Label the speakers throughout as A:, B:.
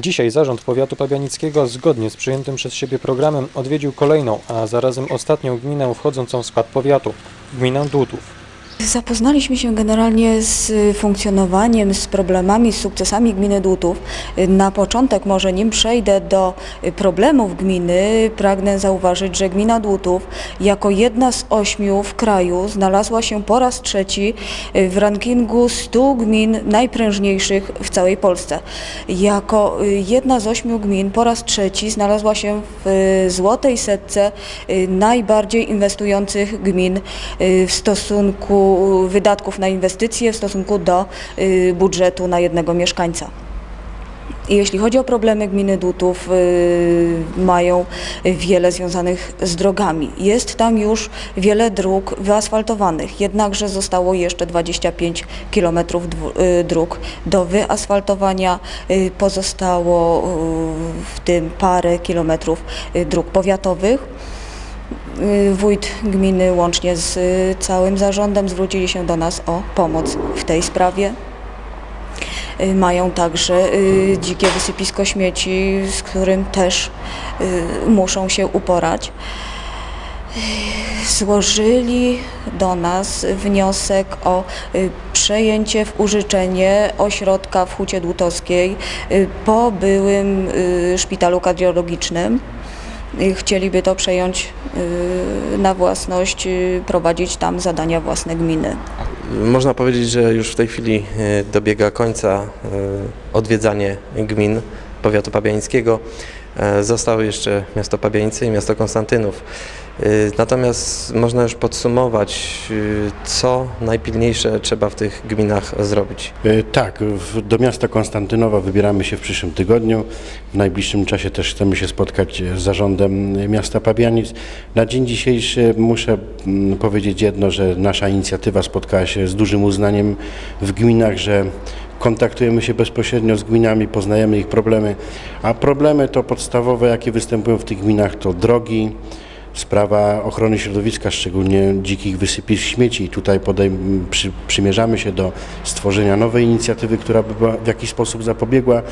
A: Dzisiaj zarząd powiatu pabianickiego zgodnie z przyjętym przez siebie programem odwiedził kolejną, a zarazem ostatnią gminę wchodzącą w skład powiatu, gminę Dłutów.
B: Zapoznaliśmy się generalnie z funkcjonowaniem, z problemami, z sukcesami gminy Dłutów. Na początek, może nim przejdę do problemów gminy, pragnę zauważyć, że gmina Dłutów jako jedna z ośmiu w kraju znalazła się po raz trzeci w rankingu 100 gmin najprężniejszych w całej Polsce. Jako jedna z ośmiu gmin po raz trzeci znalazła się w złotej setce najbardziej inwestujących gmin w stosunku wydatków na inwestycje w stosunku do y, budżetu na jednego mieszkańca. Jeśli chodzi o problemy gminy Dutów, y, mają wiele związanych z drogami. Jest tam już wiele dróg wyasfaltowanych, jednakże zostało jeszcze 25 km dróg do wyasfaltowania. Y, Pozostało y, w tym parę kilometrów y, dróg powiatowych. Y, Wójt gminy łącznie z y, całym zarządem zwrócili się do nas o pomoc w tej sprawie. Y, Mają także dzikie wysypisko śmieci, z którym też muszą się uporać. Złożyli do nas wniosek o przejęcie w użyczenie ośrodka w Hucie Dłutowskiej po byłym szpitalu kardiologicznym. Y, Chcieliby to przejąć y, na własność, y, prowadzić tam zadania własne gminy.
C: Można powiedzieć, że już w tej chwili dobiega końca odwiedzanie gmin powiatu pabianickiego. E, Zostały jeszcze miasto Pabianice i miasto Konstantynów. E, Natomiast można już podsumować, e, co najpilniejsze trzeba w tych gminach zrobić.
D: Tak, do miasta Konstantynowa wybieramy się w przyszłym tygodniu. W najbliższym czasie też chcemy się spotkać z zarządem miasta Pabianic. Na dzień dzisiejszy muszę mm, powiedzieć jedno, że nasza inicjatywa spotkała się z dużym uznaniem w gminach, że kontaktujemy się bezpośrednio z gminami, poznajemy ich problemy, a problemy to podstawowe, jakie występują w tych gminach, to drogi, sprawa ochrony środowiska, szczególnie dzikich wysypisk śmieci. Tutaj podejm- przy, przymierzamy się do stworzenia nowej inicjatywy, która by w jakiś sposób zapobiegła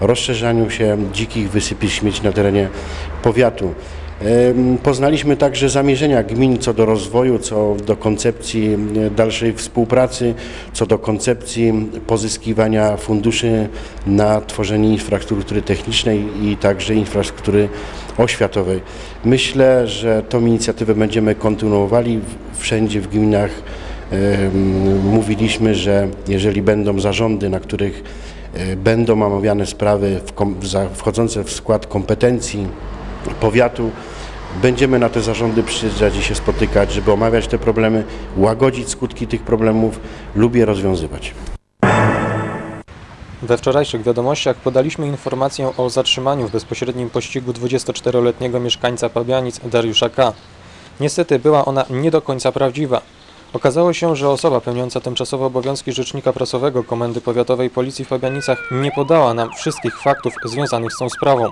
D: rozszerzaniu się dzikich wysypisk śmieci na terenie powiatu. Poznaliśmy także zamierzenia gmin co do rozwoju, co do koncepcji dalszej współpracy, co do koncepcji pozyskiwania funduszy na tworzenie infrastruktury technicznej i także infrastruktury oświatowej. Myślę, że tą inicjatywę będziemy kontynuowali wszędzie w gminach. Mówiliśmy, że jeżeli będą zarządy, na których e, będą omawiane sprawy wchodzące w skład kompetencji powiatu, będziemy na te zarządy przyjeżdżać i się spotykać, żeby omawiać te problemy, łagodzić skutki tych problemów lub je rozwiązywać.
A: We wczorajszych wiadomościach podaliśmy informację o zatrzymaniu w bezpośrednim pościgu 24-letniego mieszkańca Pabianic Dariusza K. Niestety była ona nie do końca prawdziwa. Okazało się, że osoba pełniąca tymczasowe obowiązki rzecznika prasowego Komendy Powiatowej Policji w Pabianicach nie podała nam wszystkich faktów związanych z tą sprawą.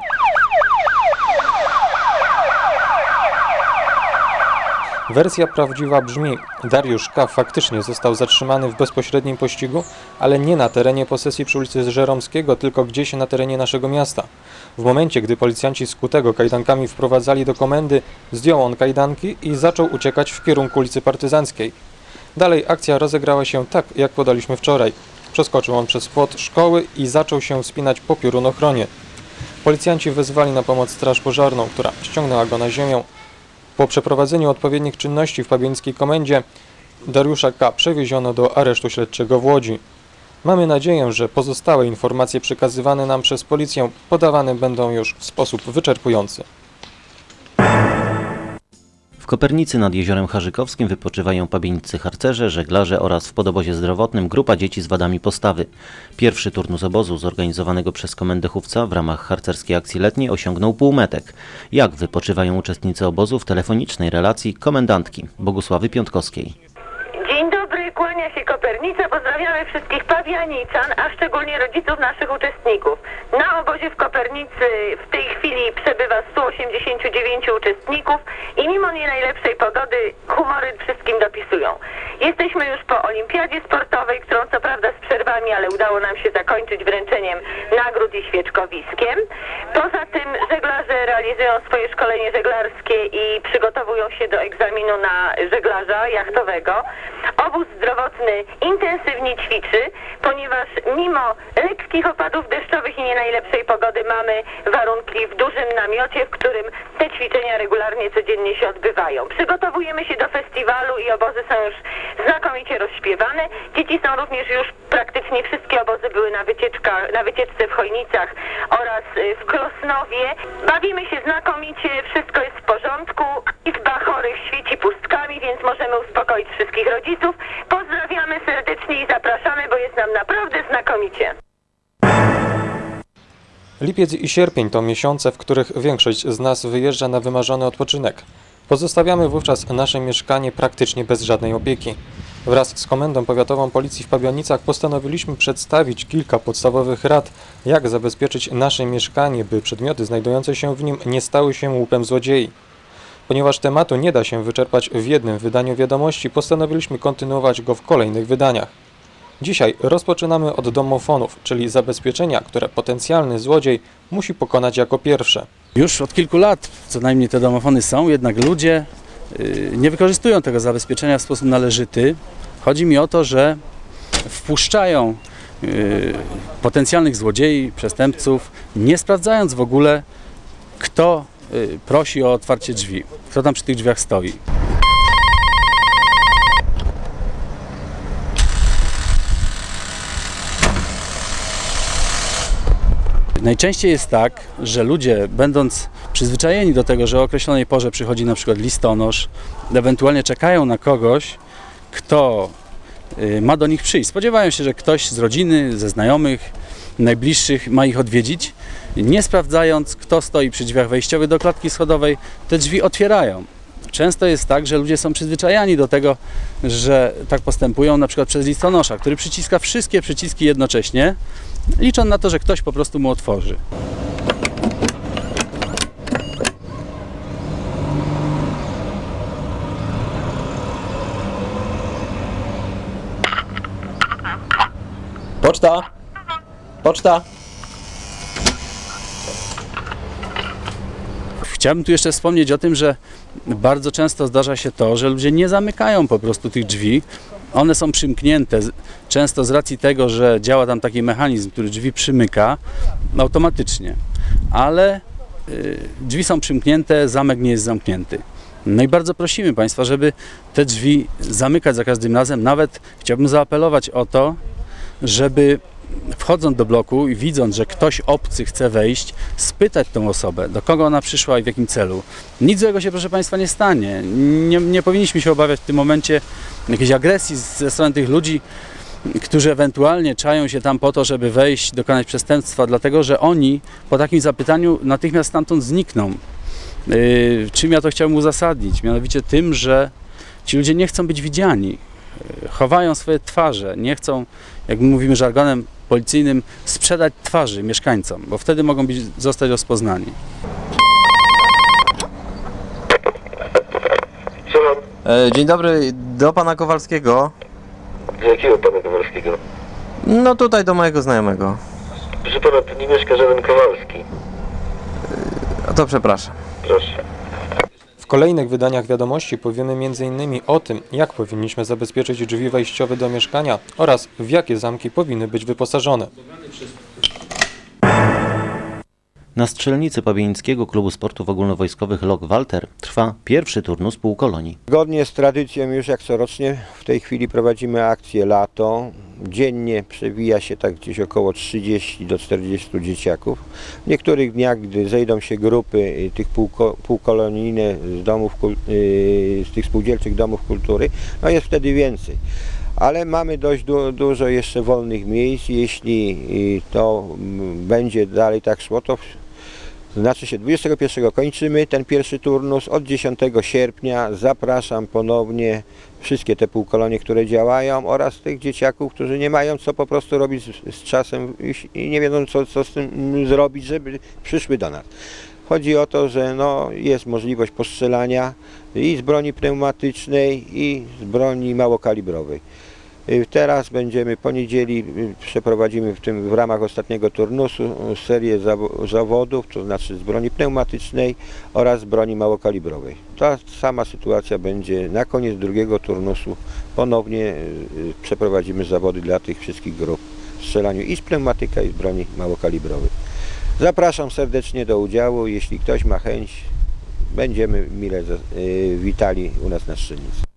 A: Wersja prawdziwa brzmi: Dariusz K. faktycznie został zatrzymany w bezpośrednim pościgu, ale nie na terenie posesji przy ulicy Żeromskiego, tylko gdzieś na terenie naszego miasta. W momencie, gdy policjanci skutego kajdankami wprowadzali do komendy, zdjął on kajdanki i zaczął uciekać w kierunku ulicy Partyzanckiej. Dalej akcja rozegrała się tak, jak podaliśmy wczoraj. Przeskoczył on przez płot szkoły i zaczął się wspinać po piorunochronie. Policjanci wezwali na pomoc straż pożarną, która ściągnęła go na ziemię. Po przeprowadzeniu odpowiednich czynności w pabieńskiej komendzie Dariusza K. przewieziono do aresztu śledczego w Łodzi. Mamy nadzieję, że pozostałe informacje przekazywane nam przez policję podawane będą już w sposób wyczerpujący.
E: Kopernicy nad jeziorem Harzykowskim wypoczywają pabieńcy harcerze, żeglarze oraz w podobozie zdrowotnym grupa dzieci z wadami postawy. Pierwszy turnus obozu zorganizowanego przez Komendę Chówca w ramach harcerskiej akcji letniej osiągnął półmetek. Jak wypoczywają uczestnicy obozu w telefonicznej relacji komendantki Bogusławy Piątkowskiej.
F: Pozdrawiamy wszystkich pawianiczan, a szczególnie rodziców naszych uczestników. Na obozie w Kopernicy w tej chwili przebywa 189 uczestników i mimo nie najlepszej pogody humory wszystkim dopisują. Jesteśmy już po olimpiadzie sportowej, którą co prawda z przerwami ale udało nam się zakończyć wręczeniem nagród i świeczkowiskiem. Poza tym żeglarze realizują swoje szkolenie żeglarskie i przygotowują się do egzaminu na żeglarza jachtowego. Obóz zdrowotny intensywnie ćwiczy, ponieważ mimo lekkich opadów deszczowych i nie najlepszej pogody mamy warunki w dużym namiocie, w którym te ćwiczenia regularnie codziennie się odbywają. Przygotowujemy się do festiwalu i obozy są już znakomicie rozśpiewane. Dzieci są również już praktycznie wszystkie obozy były na, wycieczka, na wycieczce w Chojnicach oraz y, w Klosnowie. Bawimy się znakomicie, wszystko jest w porządku. Izba chorych świeci pustkami, więc możemy uspokoić wszystkich rodziców. Pozdrawiamy serdecznie i zapraszamy, bo jest nam naprawdę znakomicie.
A: Lipiec i sierpień to miesiące, w których większość z nas wyjeżdża na wymarzony odpoczynek. Pozostawiamy wówczas nasze mieszkanie praktycznie bez żadnej opieki. Wraz z Komendą Powiatową Policji w Pabianicach postanowiliśmy przedstawić kilka podstawowych rad, jak zabezpieczyć nasze mieszkanie, by przedmioty znajdujące się w nim nie stały się łupem złodziei. Ponieważ tematu nie da się wyczerpać w jednym wydaniu wiadomości, postanowiliśmy kontynuować go w kolejnych wydaniach. Dzisiaj rozpoczynamy od domofonów, czyli zabezpieczenia, które potencjalny złodziej musi pokonać jako pierwsze.
G: Już od kilku lat co najmniej te domofony są, jednak ludzie y, nie wykorzystują tego zabezpieczenia w sposób należyty. Chodzi mi o to, że wpuszczają y, potencjalnych złodziei, przestępców, nie sprawdzając w ogóle, kto prosi o otwarcie drzwi, kto tam przy tych drzwiach stoi. Najczęściej jest tak, że ludzie, będąc przyzwyczajeni do tego, że o określonej porze przychodzi na przykład listonosz, ewentualnie czekają na kogoś, kto y, ma do nich przyjść. Spodziewają się, że ktoś z rodziny, ze znajomych, najbliższych ma ich odwiedzić, nie sprawdzając, kto stoi przy drzwiach wejściowych do klatki schodowej, te drzwi otwierają. Często jest tak, że ludzie są przyzwyczajani do tego, że tak postępują na przykład przez listonosza, który przyciska wszystkie przyciski jednocześnie, licząc na to, że ktoś po prostu mu otworzy.
H: Poczta! Poczta!
G: Chciałbym tu jeszcze wspomnieć o tym, że bardzo często zdarza się to, że ludzie nie zamykają po prostu tych drzwi. One są przymknięte, często z racji tego, że działa tam taki mechanizm, który drzwi przymyka automatycznie, ale y, drzwi są przymknięte, zamek nie jest zamknięty. No i bardzo prosimy Państwa, żeby te drzwi zamykać za każdym razem. Nawet chciałbym zaapelować o to, żeby wchodząc do bloku i widząc, że ktoś obcy chce wejść, spytać tą osobę, do kogo ona przyszła i w jakim celu. Nic złego się, proszę Państwa, nie stanie. Nie, nie powinniśmy się obawiać w tym momencie jakiejś agresji ze strony tych ludzi, którzy ewentualnie czają się tam po to, żeby wejść, dokonać przestępstwa, dlatego że oni po takim zapytaniu natychmiast stamtąd znikną. Yy, czym ja to chciałbym uzasadnić? Mianowicie tym, że ci ludzie nie chcą być widziani. Yy, Chowają swoje twarze, nie chcą, jak my mówimy żargonem policyjnym, sprzedać twarzy mieszkańcom, bo wtedy mogą być, zostać rozpoznani.
C: E, Dzień dobry, do pana Kowalskiego.
I: z jakiego pana Kowalskiego?
C: No tutaj do mojego znajomego.
I: Proszę pana, tu nie mieszka żaden Kowalski.
C: A to przepraszam.
I: Proszę.
A: Kolejnych wydaniach wiadomości powiemy m.in. o tym, jak powinniśmy zabezpieczyć drzwi wejściowe do mieszkania oraz w jakie zamki powinny być wyposażone.
E: Na strzelnicy Pabienickiego Klubu Sportów Ogólnowojskowych LOK Walter trwa pierwszy turnus półkolonii.
J: Zgodnie z tradycją już jak corocznie w tej chwili prowadzimy akcję lato. Dziennie przewija się tak gdzieś około 30 do 40 dzieciaków. W niektórych dniach, gdy zejdą się grupy y, tych półko, półkolonijne z domów, y, z tych spółdzielczych domów kultury, no jest wtedy więcej. Ale mamy dość du- dużo jeszcze wolnych miejsc. Jeśli y, to mm, będzie dalej tak szło, to znaczy się 21 kończymy ten pierwszy turnus. Od 10 sierpnia zapraszam ponownie wszystkie te półkolonie, które działają oraz tych dzieciaków, którzy nie mają co po prostu robić z, z czasem i- nie wiedzą co, co z tym zrobić, żeby przyszły do nas. Chodzi o to, że no, jest możliwość postrzelania i z broni pneumatycznej i z broni małokalibrowej. Y, Teraz będziemy poniedzieli, y, przeprowadzimy w tym w ramach ostatniego turnusu y, serię zawo- zawodów, to znaczy z broni pneumatycznej oraz broni małokalibrowej. Ta sama sytuacja będzie na koniec drugiego turnusu. Ponownie przeprowadzimy zawody dla tych wszystkich grup w strzelaniu i z pneumatyka i z broni małokalibrowej. Zapraszam serdecznie do udziału. Jeśli ktoś ma chęć, będziemy mile witali u nas na strzelnicy.